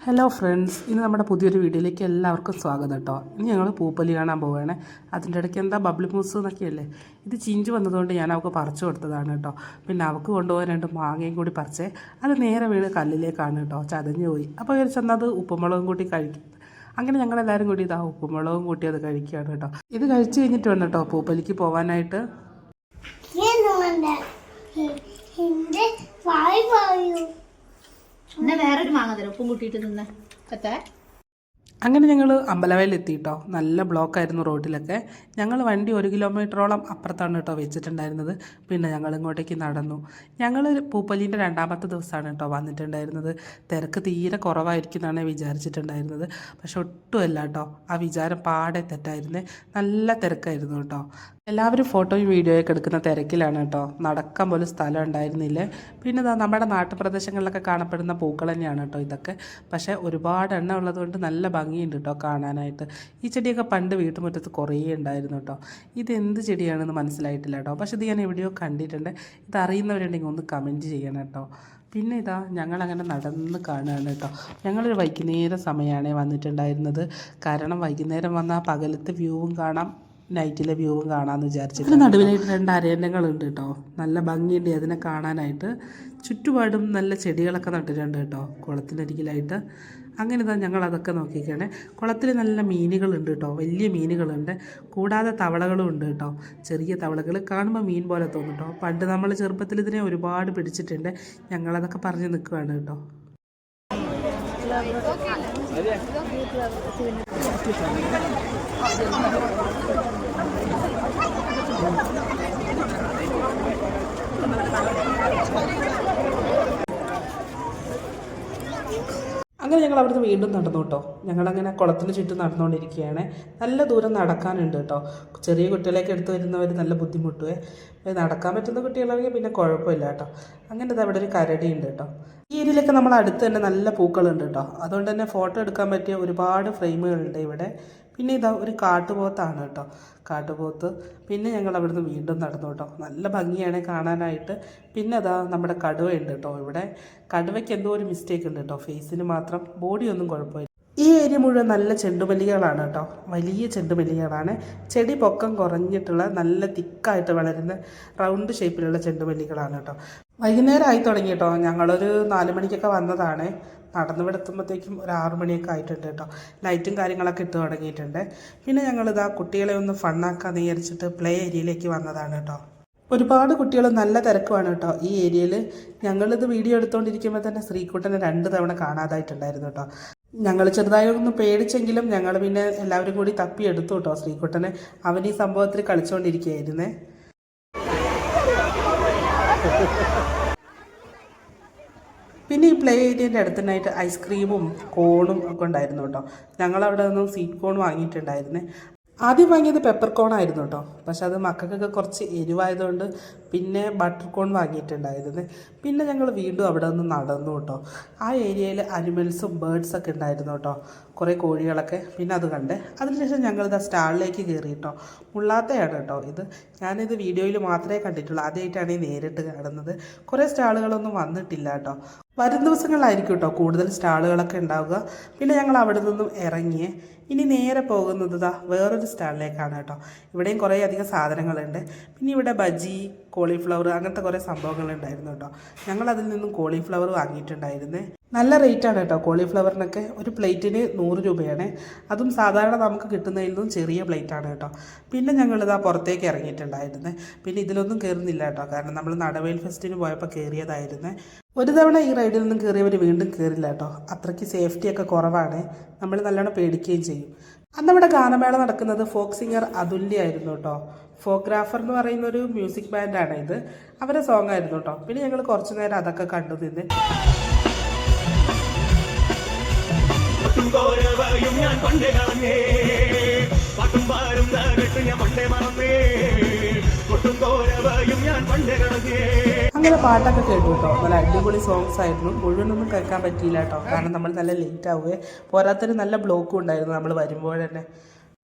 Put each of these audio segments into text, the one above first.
Hello friends ഇന്ന് നമ്മുടെ പുതിയൊരു വീഡിയോയിലേക്ക് എല്ലാവർക്കും സ്വാഗതം കേട്ടോ ഇനി ഞങ്ങൾ പൂപ്പലി കാണാൻ പോവുകയാണ് അതിന്റെ ഇടയ്ക്ക് എന്താ ബബ്ലി മൂസ് എന്നൊക്കെയല്ലേ? ഇത് ചിഞ്ചു വന്നതുകൊണ്ട് ഞാൻ അവൾക്ക് പറിച്ചു കൊടുത്തതാണ് കേട്ടോ പിന്നെ അവൾക്ക് കൊണ്ടുപോകാൻ രണ്ട് മാങ്ങയും കൂടി പറിച്ചേ. അത് നേരെ വീണ് കല്ലിലേക്കാണ് കേട്ടോ ചതഞ്ഞു പോയി. അപ്പോൾ വിചാരിച്ചെന്നത് ഉപ്പുമുളകും കൂട്ടി കഴിക്കും അങ്ങനെ ഞങ്ങളെല്ലാവരും കൂടി ഇതാ ഉപ്പുമുളകും കൂട്ടി അത് കഴിക്കുകയാണ് കേട്ടോ ഇത് കഴിച്ചു കഴിഞ്ഞിട്ട് വേണം കേട്ടോ പൂപ്പലിക്ക് പോകാനായിട്ട് എന്നാ വേറൊരു മാങ്ങ തരാം. ഉപ്പും കൂട്ടിയിട്ട് തിന്നെ. പറ്റേ അങ്ങനെ ഞങ്ങൾ അമ്പലവയൽ എത്തിയിട്ടോ. നല്ല ബ്ലോക്കായിരുന്നു റോഡിലൊക്കെ ഞങ്ങൾ വണ്ടി ഒരു കിലോമീറ്ററോളം അപ്പുറത്താണ് കേട്ടോ വെച്ചിട്ടുണ്ടായിരുന്നത്. പിന്നെ ഞങ്ങൾ ഇങ്ങോട്ടേക്ക് നടന്നു. ഞങ്ങൾ പൂപ്പലീന്റെ രണ്ടാമത്തെ ദിവസമാണ് കേട്ടോ വന്നിട്ടുണ്ടായിരുന്നത്. തിരക്ക് തീരെ കുറവായിരിക്കും എന്നാണ് വിചാരിച്ചിട്ടുണ്ടായിരുന്നത്. പക്ഷെ ഒട്ടുമല്ല കേട്ടോ. ആ വിചാരം പാടെ തെറ്റായിരുന്നേ. നല്ല തിരക്കായിരുന്നു കേട്ടോ. എല്ലാവരും ഫോട്ടോയും വീഡിയോയൊക്കെ എടുക്കുന്ന തിരക്കിലാണ് കേട്ടോ. നടക്കാൻ പോലും സ്ഥലം ഉണ്ടായിരുന്നില്ല. പിന്നെ ഇതാ നമ്മുടെ നാട്ടുപ്രദേശങ്ങളിലൊക്കെ കാണപ്പെടുന്ന പൂക്കൾ തന്നെയാണ് കേട്ടോ ഇതൊക്കെ. പക്ഷേ ഒരുപാട് എണ്ണ ഉള്ളതുകൊണ്ട് നല്ല ഭംഗിയുണ്ട് കേട്ടോ കാണാനായിട്ട്. ഈ ചെടിയൊക്കെ പണ്ട് വീട്ടുമുറ്റത്ത് കുറേ ഉണ്ടായിരുന്നു കേട്ടോ. ഇത് എന്ത് ചെടിയാണെന്ന് മനസ്സിലായിട്ടില്ല കേട്ടോ. പക്ഷേ ഇത് ഞാൻ എവിടെയോ കണ്ടിട്ടുണ്ട്. ഇത് അറിയുന്നവരുണ്ടെങ്കിൽ ഒന്ന് കമന്റ് ചെയ്യണം കേട്ടോ. പിന്നെ ഇതാ ഞങ്ങളങ്ങനെ നടന്ന് കാണുകയാണ് കേട്ടോ. ഞങ്ങളൊരു വൈകുന്നേരം സമയമാണ് വന്നിട്ടുണ്ടായിരുന്നത്. കാരണം വൈകുന്നേരം വന്നാൽ പകലത്തെ വ്യൂവും കാണാം. നൈറ്റിലെ വ്യൂവും കാണാമെന്ന് വിചാരിച്ചിട്ട് നടുവിലായിട്ട് രണ്ട് അരയന്നങ്ങളുണ്ട് കേട്ടോ. നല്ല ഭംഗിയുണ്ട് അതിനെ കാണാനായിട്ട്. ചുറ്റുപാടും നല്ല ചെടികളൊക്കെ നട്ടിട്ടുണ്ട് കേട്ടോ കുളത്തിനരികിലായിട്ട്. അങ്ങനെ തന്നെ ഞങ്ങൾ അതൊക്കെ നോക്കിക്കണേ കുളത്തിൽ നല്ല മീനുകളുണ്ട് കേട്ടോ വലിയ മീനുകളുണ്ട്. കൂടാതെ തവളകളും ഉണ്ട് കേട്ടോ ചെറിയ തവളകൾ. കാണുമ്പോൾ മീൻ പോലെ തോന്നും കേട്ടോ. പണ്ട് നമ്മൾ ചെറുപ്പത്തിൽ ഇതിനെ ഒരുപാട് പിടിച്ചിട്ടുണ്ട്. ഞങ്ങളതൊക്കെ പറഞ്ഞ് നിൽക്കുകയാണ് കേട്ടോ. അങ്ങനെ ഞങ്ങൾ അവിടുന്ന് വീണ്ടും നടന്നു കേട്ടോ. ഞങ്ങളങ്ങനെ കുളത്തിന് ചുറ്റും നടന്നുകൊണ്ടിരിക്കുകയാണ്. നല്ല ദൂരം നടക്കാനുണ്ട് കേട്ടോ. ചെറിയ കുട്ടികളെയൊക്കെ എടുത്ത് വരുന്നവർ നല്ല ബുദ്ധിമുട്ടുവേ. നടക്കാൻ പറ്റുന്ന കുട്ടികളാണെങ്കിൽ പിന്നെ കുഴപ്പമില്ല കേട്ടോ. അങ്ങനെ അവിടെ ഒരു കരടി ഉണ്ട് കേട്ടോ. ഏരിയയിലൊക്കെ നമ്മൾ അടുത്ത് തന്നെ നല്ല പൂക്കളുണ്ട് കേട്ടോ. അതുകൊണ്ട് തന്നെ ഫോട്ടോ എടുക്കാൻ പറ്റിയ ഒരുപാട് ഫ്രെയിമുകളുണ്ട് ഇവിടെ. പിന്നെ ഇതാ ഒരു കാട്ടുപോത്താണ് കേട്ടോ. കാട്ടുപോത്ത്. പിന്നെ ഞങ്ങൾ അവിടുന്ന് വീണ്ടും നടന്നു കേട്ടോ. നല്ല ഭംഗിയാണ് കാണാനായിട്ട്. പിന്നെ അതാ നമ്മുടെ കടുവയുണ്ട് കേട്ടോ ഇവിടെ. കടുവയ്ക്ക് എന്തോ ഒരു മിസ്റ്റേക്ക് ഉണ്ട് കേട്ടോ. ഫേസിന് മാത്രം. ബോഡിയൊന്നും കുഴപ്പമില്ല. ഈ ഏരിയ മുഴുവൻ നല്ല ചെണ്ടുമല്ലികളാണ് കേട്ടോ. വലിയ ചെണ്ടുമല്ലികളാണ്. ചെടി പൊക്കം കുറഞ്ഞിട്ടുള്ള നല്ല തിക്കായിട്ട് വളരുന്ന റൗണ്ട് ഷേപ്പിലുള്ള ചെണ്ടുമല്ലികളാണ് കേട്ടോ. വൈകുന്നേരം ആയി തുടങ്ങി കേട്ടോ ഞങ്ങളൊരു നാല് മണിക്കൊക്കെ വന്നതാണ്. നടന്നു എത്തുമ്പോഴത്തേക്കും ഒരു ആറു മണിയൊക്കെ ആയിട്ടുണ്ട് കേട്ടോ. ലൈറ്റും കാര്യങ്ങളൊക്കെ ഇട്ട് തുടങ്ങിയിട്ടുണ്ട്. പിന്നെ ഞങ്ങളിതാ കുട്ടികളെ ഒന്ന് ഫണ്ണാക്കാൻ വിചാരിച്ചിട്ട് പ്ലേ ഏരിയയിലേക്ക് വന്നതാണ് കേട്ടോ. ഒരുപാട് കുട്ടികൾ നല്ല തിരക്കുമാണ് കേട്ടോ. ഈ ഏരിയയിൽ ഞങ്ങളിത് വീഡിയോ എടുത്തുകൊണ്ടിരിക്കുമ്പോൾ തന്നെ ശ്രീകുട്ടനെ രണ്ട് തവണ കാണാതായിട്ടുണ്ടായിരുന്നു കേട്ടോ. ഞങ്ങൾ ചെറുതായി ഒന്ന് പേടിച്ചെങ്കിലും ഞങ്ങൾ പിന്നെ എല്ലാവരും കൂടി തപ്പി എടുത്തു കേട്ടോ ശ്രീകുട്ടനെ. അവൻ ഈ സംഭവത്തിൽ കളിച്ചുകൊണ്ടിരിക്കുകയായിരുന്നേ പിന്നെ ഈ പ്ലേ ഏരിയന്റെ അടുത്തുണ്ടായിട്ട് ഐസ്ക്രീമും കോണും ഒക്കെ ഉണ്ടായിരുന്നു കേട്ടോ. ഞങ്ങളവിടെ നിന്നും സ്വീറ്റ് കോൺ വാങ്ങിയിട്ടുണ്ടായിരുന്നേ. ആദ്യം വാങ്ങിയത് പെപ്പർ കോൺ ആയിരുന്നു കേട്ടോ. പക്ഷെ അത് മക്കൾക്കൊക്കെ കുറച്ച് എരിവായതുകൊണ്ട് പിന്നെ ബട്ടർ കോൺ വാങ്ങിയിട്ടുണ്ടായിരുന്നു പിന്നെ ഞങ്ങൾ വീണ്ടും അവിടെ നിന്ന് നടന്നു കേട്ടോ. ആ ഏരിയയിൽ അനിമൽസും ഒക്കെ ഉണ്ടായിരുന്നു കേട്ടോ. കുറേ കോഴികളൊക്കെ. പിന്നെ അത് കണ്ട്. അതിനുശേഷം ഞങ്ങളിത് സ്റ്റാളിലേക്ക് കയറി കേട്ടോ മുള്ളാത്തയാണ് കേട്ടോ ഇത്. ഞാനിത് വീഡിയോയിൽ മാത്രമേ കണ്ടിട്ടുള്ളൂ. ആദ്യമായിട്ടാണ് ഈ നേരിട്ട് കാണുന്നത്. കുറേ സ്റ്റാളുകളൊന്നും വന്നിട്ടില്ല കേട്ടോ. വരും ദിവസങ്ങളിലായിരിക്കും കേട്ടോ കൂടുതൽ സ്റ്റാളുകളൊക്കെ ഉണ്ടാവുക. പിന്നെ ഞങ്ങൾ അവിടെ നിന്നും ഇറങ്ങിയേ ഇനി നേരെ പോകുന്നത് ഇതാ വേറൊരു സ്റ്റാളിലേക്കാണ് കേട്ടോ. ഇവിടെയും കുറേ അധികം സാധനങ്ങളുണ്ട്. പിന്നെ ഇവിടെ ബജി കോളിഫ്ലവർ അങ്ങനത്തെ കുറേ സംഭവങ്ങളുണ്ടായിരുന്നു കേട്ടോ. ഞങ്ങൾ അതിൽ നിന്നും കോളിഫ്ലവർ വാങ്ങിയിട്ടുണ്ടായിരുന്നേ. നല്ല റേറ്റാണ് കേട്ടോ കോളിഫ്ലവറിനൊക്കെ. ഒരു പ്ലേറ്റിന് നൂറ് രൂപയാണ്. അതും സാധാരണ നമുക്ക് കിട്ടുന്നതിൽ നിന്നും ചെറിയ പ്ലേറ്റാണ് കേട്ടോ. പിന്നെ ഞങ്ങളിതാ പുറത്തേക്ക് ഇറങ്ങിയിട്ടുണ്ടായിരുന്നേ. പിന്നെ ഇതിലൊന്നും കയറുന്നില്ല കേട്ടോ. കാരണം നമ്മൾ നടവേൽ ഫെസ്റ്റിന് പോയപ്പോൾ കയറിയതായിരുന്നേ. ഒരു തവണ ഈ റൈഡിൽ നിന്നും കയറിയവർ വീണ്ടും കയറില്ല കേട്ടോ. അത്രയ്ക്ക് സേഫ്റ്റിയൊക്കെ കുറവാണ്. നമ്മൾ നല്ലോണം പേടിക്കുകയും ചെയ്യും. അന്നവിടെ ഗാനമേള നടക്കുന്നത് ഫോക്ക് സിംഗർ അതുല്യ ആയിരുന്നു കേട്ടോ ഫോഗ്രാഫർ എന്ന് പറയുന്ന ഒരു മ്യൂസിക് ബാൻഡാണ് ഇത്. അവരുടെ സോങ് ആയിരുന്നു കേട്ടോ പിന്നെ ഞങ്ങൾ കുറച്ചു നേരം അതൊക്കെ കണ്ടു നിന്ന്. ഞാൻ പണ്ടേ കളഞ്ഞേ കൊട്ടും ഞാൻ പണ്ടേ കളഞ്ഞേ അങ്ങനെ പാട്ടൊക്കെ കേട്ടു കേട്ടോ നല്ല അടിപൊളി സോങ്സ് ആയിരുന്നു. മുഴുവനൊന്നും കേൾക്കാൻ പറ്റിയില്ല കേട്ടോ. കാരണം നമ്മൾ നല്ല ലേറ്റ് ആവുകയെ പോരാത്തൊരു നല്ല ബ്ലോക്കും ഉണ്ടായിരുന്നു നമ്മൾ വരുമ്പോൾ തന്നെ.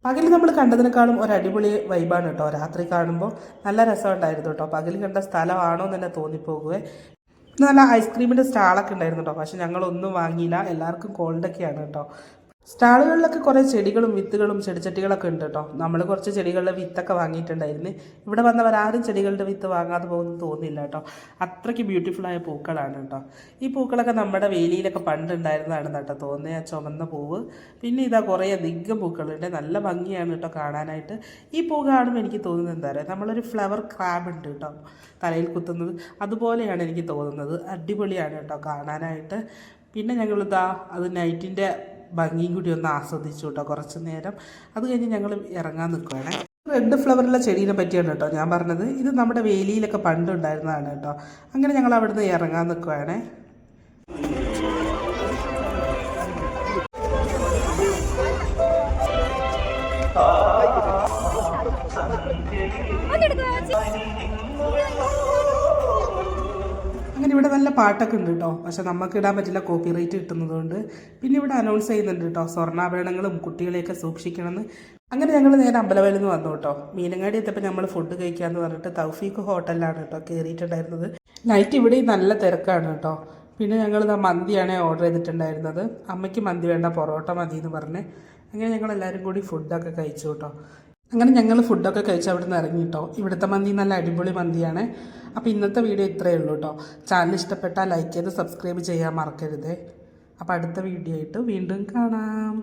പകൽ നമ്മൾ കണ്ടതിനേക്കാളും ഒരു അടിപൊളി വൈബാണ് കേട്ടോ. രാത്രി കാണുമ്പോൾ നല്ല രസമുണ്ടായിരുന്നു കേട്ടോ. പകൽ കണ്ട സ്ഥലമാണോ എന്ന് തന്നെ തോന്നിപ്പോകുവേ. പിന്നെ നല്ല ഐസ്ക്രീമിന്റെ സ്റ്റാളൊക്കെ ഉണ്ടായിരുന്നു കേട്ടോ. പക്ഷെ ഞങ്ങളൊന്നും വാങ്ങിയില്ല. എല്ലാവർക്കും കോൾഡൊക്കെയാണ് കേട്ടോ. സ്റ്റാളുകളിലൊക്കെ കുറേ ചെടികളും വിത്തുകളും ചെടിച്ചട്ടികളൊക്കെ ഉണ്ട് കേട്ടോ. നമ്മൾ കുറച്ച് ചെടികളുടെ വിത്തൊക്കെ വാങ്ങിയിട്ടുണ്ടായിരുന്നു. ഇവിടെ വന്നവരാരും ചെടികളുടെ വിത്ത് വാങ്ങാതെ പോകുന്നു തോന്നില്ല കേട്ടോ. അത്രയ്ക്ക് ബ്യൂട്ടിഫുള്ളായ പൂക്കളാണ് കേട്ടോ. ഈ പൂക്കളൊക്കെ നമ്മുടെ വേലിയിലൊക്കെ പണ്ടുണ്ടായിരുന്നതാണ് കേട്ടോ. തോന്നിയ ചുമന്ന പൂവ്. പിന്നെ ഇതാ കുറേ അധികം പൂക്കളുണ്ട്. നല്ല ഭംഗിയാണ് കേട്ടോ കാണാനായിട്ട്. ഈ പൂ കാണുമ്പോൾ എനിക്ക് തോന്നുന്നത് എന്താ പറയുക നമ്മളൊരു ഫ്ലവർ ക്രാബ് ഉണ്ട് കേട്ടോ. തലയിൽ കുത്തുന്നത്. അതുപോലെയാണ് എനിക്ക് തോന്നുന്നത്. അടിപൊളിയാണ് കേട്ടോ കാണാനായിട്ട്. പിന്നെ ഞങ്ങളിതാ അത് നൈറ്റിന്റെ ഭംഗിയും കൂടി ഒന്ന് ആസ്വദിച്ചു കേട്ടോ കുറച്ച് നേരം. അത് കഴിഞ്ഞ് ഞങ്ങൾ ഇറങ്ങാൻ നിൽക്കുകയാണ് റെഡ് ഫ്ലവറിലെ ചെടീനെ പറ്റിയാണ് കേട്ടോ ഞാൻ പറഞ്ഞത്. ഇത് നമ്മുടെ വേലിയിലൊക്കെ പണ്ടുണ്ടായിരുന്നതാണ് കേട്ടോ. അങ്ങനെ ഞങ്ങൾ അവിടുന്ന് ഇറങ്ങാൻ നിൽക്കുകയാണേ പാട്ടൊക്കെ ഉണ്ട് കേട്ടോ പക്ഷെ നമുക്ക് ഇടാൻ പറ്റില്ല കോപ്പി റേറ്റ് കിട്ടുന്നതുകൊണ്ട്. പിന്നെ ഇവിടെ അനൗൺസ് ചെയ്യുന്നുണ്ട് കേട്ടോ സ്വർണാഭരണങ്ങളും കുട്ടികളെയൊക്കെ സൂക്ഷിക്കണമെന്ന്. അങ്ങനെ ഞങ്ങൾ നേരെ അമ്പലവയലിൽ നിന്ന് വന്നു കേട്ടോ മീനങ്ങാടി എത്തിയപ്പോൾ നമ്മൾ ഫുഡ് കഴിക്കാമെന്ന് പറഞ്ഞിട്ട് തൗഫീഖ് ഹോട്ടലിലാണ് കേട്ടോ കയറിയിട്ടുണ്ടായിരുന്നത് നൈറ്റ് ഇവിടെ നല്ല തിരക്കാണ് കേട്ടോ പിന്നെ ഞങ്ങൾ മന്തിയാണ് ഓർഡർ ചെയ്തിട്ടുണ്ടായിരുന്നത്. അമ്മയ്ക്ക് മന്തി വേണ്ട പൊറോട്ട മതി എന്ന് പറഞ്ഞ്. അങ്ങനെ ഞങ്ങൾ എല്ലാവരും കൂടി ഫുഡൊക്കെ കഴിച്ചു കേട്ടോ അങ്ങനെ ഞങ്ങൾ ഫുഡൊക്കെ കഴിച്ച് അവിടെ നിന്ന് ഇറങ്ങി കേട്ടോ ഇവിടുത്തെ മന്തി നല്ല അടിപൊളി മന്തിയാണ്. അപ്പോൾ ഇന്നത്തെ വീഡിയോ ഇത്രയേ ഉള്ളൂ കേട്ടോ ചാനൽ ഇഷ്ടപ്പെട്ടാൽ ലൈക്ക് ചെയ്ത് സബ്സ്ക്രൈബ് ചെയ്യാൻ മറക്കരുത്. അപ്പോൾ അടുത്ത വീഡിയോ ആയിട്ട് വീണ്ടും കാണാം.